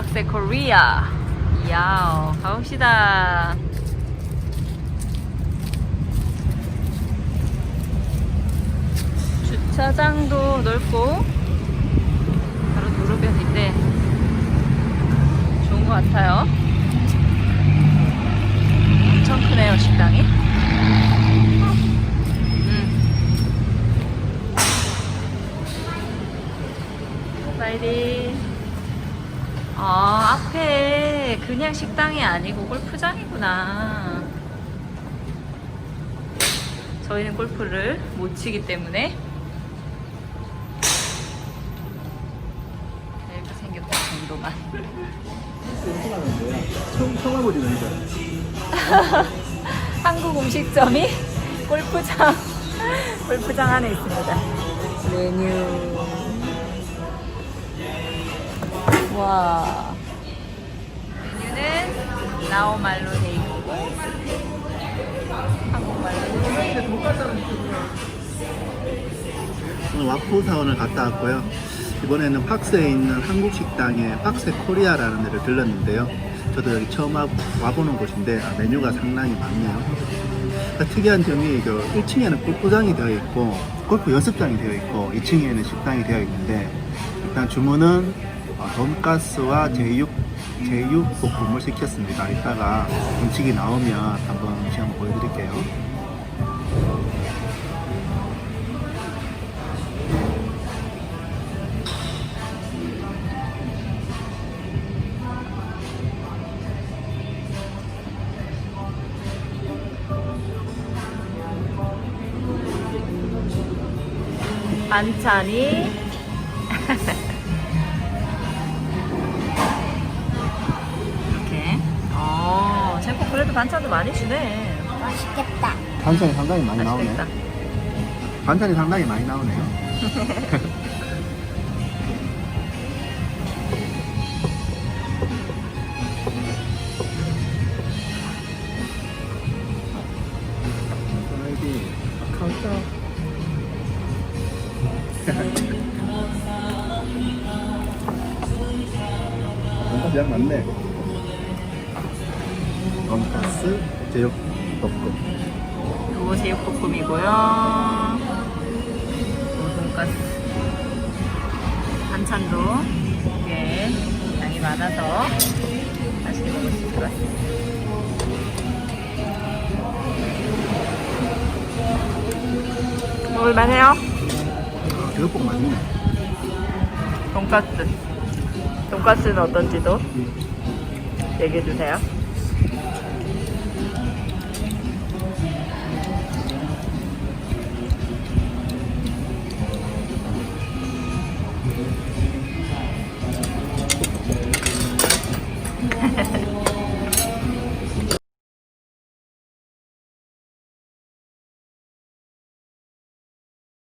박세 코리아. 야오, 가봅시다. 주차장도 넓고 바로 도로변인데 좋은 것 같아요. 엄청 크네요 식당이. 음. 사이디. 아 앞에 그냥 식당이 아니고 골프장이구나. 저희는 골프를 못 치기 때문에 이렇게 생겼다 정도만. 해보지, 이거. 한국 음식점이 골프장 골프장 안에 있습니다. 메뉴 와 라오말로 돼 있고 한국말로 오늘 와포 사원을 갔다 왔고요. 이번에는 팍스에 있는 한국 식당에 팍스 코리아라는 데를 들렀는데요. 저도 여기 처음 와, 와보는 곳인데 아, 메뉴가 상당히 많네요. 그러니까 특이한 점이 그 1층에는 골프장이 되어 있고 골프 연습장이 되어 있고 2층에는 식당이 되어 있는데 일단 주문은 어, 돈가스와 제육 제육 볶음을 시켰습니다. 이따가 음식이 나오면 한번 한번 보여드릴게요. 반찬이 그래도 반찬도 많이 주네 맛있겠다. 반찬이 상당히 많이 나오네. 맛있겠다 반찬이 상당히 많이 나오네요. 여기 양 많네. 돈가스 제육볶음. 요거 제육볶음이고요 돈가스 반찬도 이게 양이 많아서 맛있게 먹을 수 있을 것 같습니다 먹을만 해요? 제육볶음 맛있네. 돈가스 돈가스는 어떤지도 얘기해 주세요